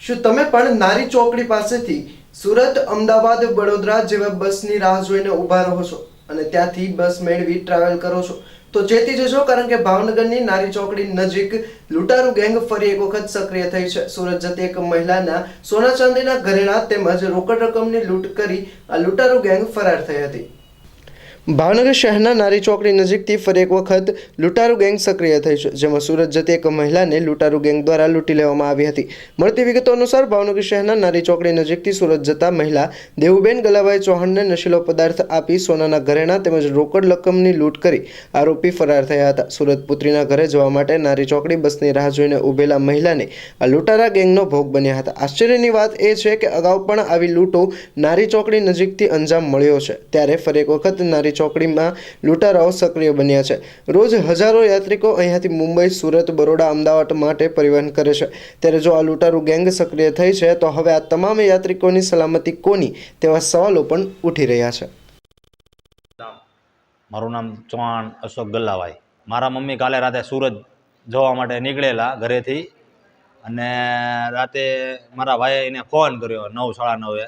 શું તમે પણ નારી ચોકડી પાસેથી સુરત, અમદાવાદ, વડોદરા જેવા બસની રાહ જોઈને ઊભા રહો છો અને ત્યાંથી બસ મેળવી ટ્રાવેલ કરો છો? તો ચેતી જજો, કારણ કે ભાવનગરની નારી ચોકડી નજીક લૂંટારૂ ગેંગ ફરી એક વખત સક્રિય થઈ છે. સુરત જતી એક મહિલાના સોના ચાંદીના ઘરેણા તેમજ રોકડ રકમની લૂંટ કરી આ લૂંટારૂ ગેંગ ફરાર થઈ હતી. ભાવનગર શહેરના નારી ચોકડી નજીકથી ફરી એક વખત લૂંટારૂ ગેંગ સક્રિય થઈ છે, જેમાં સુરત જતી એક મહિલાને લૂંટારૂ ગેંગ દ્વારા લૂંટી લેવામાં આવી હતી. મળતી વિગતો અનુસાર ભાવનગર શહેરના નારી ચોકડી નજીકથી સુરત જતા મહિલા દેવુબેન ગલાભાઈ ચૌહાણને નશીલો પદાર્થ આપી સોનાના ઘરેણા તેમજ રોકડ રકમની લૂંટ કરી આરોપી ફરાર થયા હતા. સુરત પુત્રીના ઘરે જવા માટે નારી ચોકડી બસની રાહ જોઈને ઊભેલા મહિલાને આ લૂંટારા ગેંગનો ભોગ બન્યા હતા. આશ્ચર્યની વાત એ છે કે અગાઉ પણ આવી લૂંટો નારી ચોકડી નજીકથી અંજામ મળ્યો છે. ત્યારે ફરી એક વખત નારી ચોકડીમાં લૂંટારાઓ સક્રિય બન્યા છે. રોજ હજારો યાત્રિકો અહીંયાથી મુંબઈ, સુરત, બરોડા, અમદાવાદ માટે પરિવહન કરે છે. ત્યારે જો આ લૂંટારું ગેંગ સક્રિય થઈ છે, તો હવે આ તમામ યાત્રિકોની સલામતી કોની તેવા સવાલો પણ ઉઠી રહ્યા છે. મારું નામ ચૌહાણ અશોક ગલ્લાભાઈ મારા મમ્મી કાલે રાતે સુરત જવા માટે નીકળેલા ઘરેથી અને રાતે મારા ભાઈએ એને ફોન કર્યો નવ, સાડા નવે,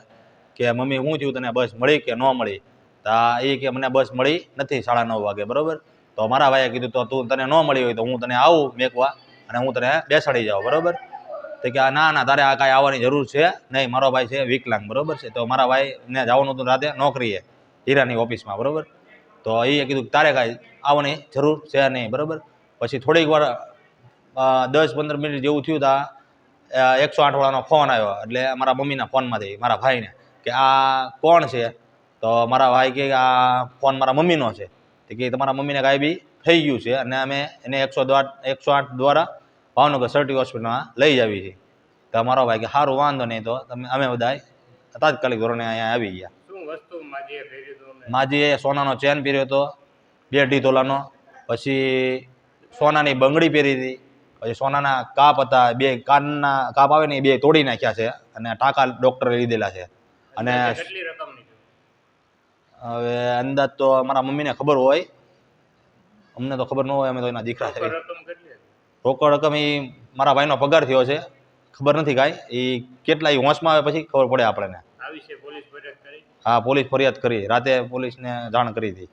કે મમ્મી શું થયું તને બસ મળી કે ન મળી? તા એ કે મને બસ મળી નથી સાડા નવ વાગે, બરાબર? તો મારા ભાઈએ કીધું, તો તું તને ન મળી હોય તો હું તને આવું મેકવા અને હું તને બેસાડી જાઉં, બરાબર? તો કે ના ના, તારે આ કાંઈ આવવાની જરૂર છે નહીં, મારો ભાઈ છે વિકલાંગ, બરાબર છે? તો મારા ભાઈને જવાનું હતું રાતે નોકરીએ, હીરાની ઓફિસમાં, બરાબર? તો એ કીધું તારે કાંઈ આવવાની જરૂર છે નહીં, બરાબર? પછી થોડીક વાર દસ પંદર મિનિટ જેવું થયું તા એકસો આઠવાળાનો ફોન આવ્યો, એટલે મારા મમ્મીના ફોનમાંથી, મારા ભાઈને, કે આ કોણ છે? તો મારા ભાઈ કે આ ફોન મારા મમ્મીનો છે. તો કે તમારા મમ્મીને કાંઈ બી થઈ ગયું છે અને અમે એને એકસો એકસો આઠ દ્વારા ભાવનગર સર્ટી હોસ્પિટલમાં લઈ આવી છે. તો મારો ભાઈ કે સારું વાંધો નહીં તો તમે અમે બધા તાત્કાલિક ધોરણે અહીંયા આવી ગયા? માજીએ સોનાનો ચેન પહેર્યો હતો બે અઢી તોલાનો પછી સોનાની બંગડી પહેરી હતી પછી સોનાના કાપ હતા બે કાનના કાપ આવે ને એ બે તોડી નાખ્યા છે અને ટાંકા ડૉક્ટરે લીધેલા છે. અને અંદાજે કેટલી રકમની છે? હવે અંદાજ તો મારા મમ્મીને ખબર હોય. અમને તો ખબર ન હોય અમે તો એના દીકરા થઈ રોકડ રકમ એ મારા ભાઈનો પગાર થયો છે. ખબર નથી કાંઈ. એ કેટલા એ હોંશમાં આવે પછી ખબર પડે આપણને. આ વિશે પોલીસ ફરિયાદ કરી? હા પોલીસ ફરિયાદ કરી. રાતે પોલીસને જાણ કરી હતી.